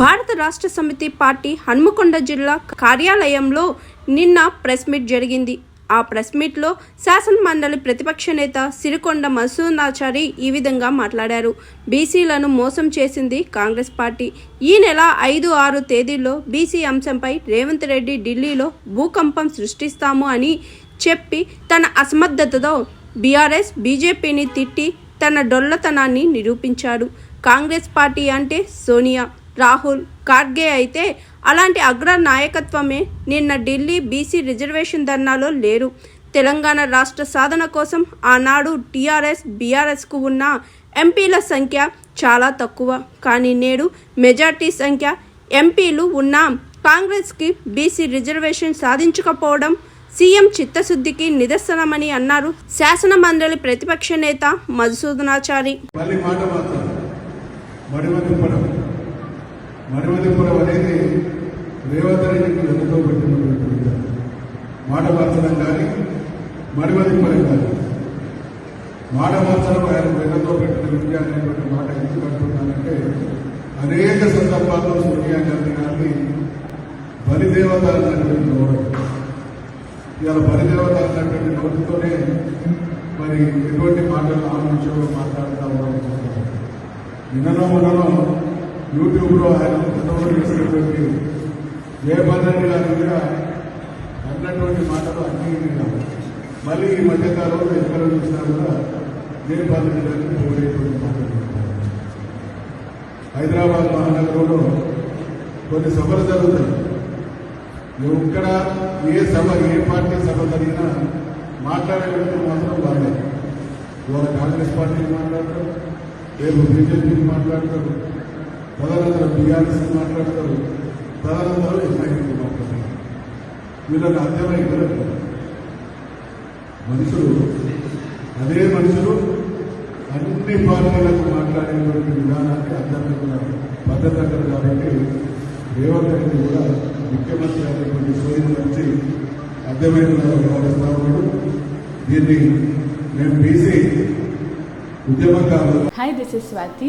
భారత రాష్ట్ర సమితి పార్టీ హన్మకొండ జిల్లా కార్యాలయంలో నిన్న ప్రెస్ మీట్ జరిగింది. ఆ ప్రెస్ మీట్లో శాసన మండలి ప్రతిపక్ష నేత సిరికొండ మసూనాచారి ఈ విధంగా మాట్లాడారు. బీసీలను మోసం చేసింది కాంగ్రెస్ పార్టీ. ఈ నెల ఐదు ఆరు తేదీల్లో బీసీ అంశంపై రేవంత్ రెడ్డి ఢిల్లీలో భూకంపం సృష్టిస్తాము అని చెప్పి తన అసమర్థతతో బీఆర్ఎస్ బీజేపీని తిట్టి తన డొల్లతనాన్ని నిరూపించాడు కాంగ్రెస్ పార్టీ అంటే సోనియా. రాహుల్ ఖార్గే అయితే అలాంటి అగ్ర నాయకత్వమే. నిన్న ఢిల్లీ బీసీ రిజర్వేషన్ ధర్నాలో లేరు. తెలంగాణ రాష్ట్ర సాధన కోసం ఆనాడు టీఆర్ఎస్ బీఆర్ఎస్కు ఉన్న ఎంపీల సంఖ్య చాలా తక్కువ. కానీ నేడు మెజార్టీ సంఖ్య ఎంపీలు ఉన్న కాంగ్రెస్కి బీసీ రిజర్వేషన్ సాధించకపోవడం సీఎం చిత్తశుద్ధికి నిదర్శనమని అన్నారు శాసన మండలి ప్రతిపక్ష నేత మధుసూదనాచారి. మళ్ళీ అనేది రేవంత్ రెడ్డికి పెట్టినటువంటి విధానం. మాట కానీ మడిమతిపురం కానీ. మాట ఆయన వెనుకతో పెట్టిన విద్య అనేటువంటి మాట ఎందుకు అంటున్నానంటే అనేక సందర్భాల్లో సోనియా గాంధీ గారిని బలిదేవత అన్నటువంటి నోడు ఇవాళ బలిదేవత అన్నటువంటి నోటితోనే మరి ఎటువంటి మాటలు ఆలోచించడం విషయంలో మాట్లాడుతూ ఉన్నాం. నిన్ననో మొన్ననో యూట్యూబ్లో ఆయన గతంలో చేసినటువంటి జయపాల్ గారు కూడా అన్నటువంటి మాటలు అన్నీ మళ్ళీ ఈ మధ్యకాలంలో ఎక్కడ చూసినా కూడా జయపాల్ రెడ్డి గారికి పోయేటువంటి మాటలు హైదరాబాద్ మహానగరంలో కొన్ని సభలు జరుగుతాయి. ఎక్కడ ఏ సభ ఏ పార్టీ సభ జరిగినా మాట్లాడేటప్పుడు మాత్రం వాళ్ళే. ఇవాళ కాంగ్రెస్ పార్టీకి మాట్లాడతారు రేపు బీజేపీకి మాట్లాడతారు. తదనంతరం బీఆర్ఎస్ మాట్లాడతారు. తదనంతరం ఎంఐకి మాట్లాడతారు వీళ్ళకి అర్థమై ఇవ్వలేదు మనుషులు అదే మనుషులు అన్ని పార్టీలకు మాట్లాడేటువంటి విధానానికి అర్థమైన పద్ధతి అక్కడ కాబట్టి రేవంత్ రెడ్డి కూడా ముఖ్యమంత్రి అనేటువంటి సోయం నుంచి అర్థమైన వ్యవహరిస్తా ఉన్నాడు. దీన్ని మేము బీసీ ఉద్యమకారులు hi this is Swathi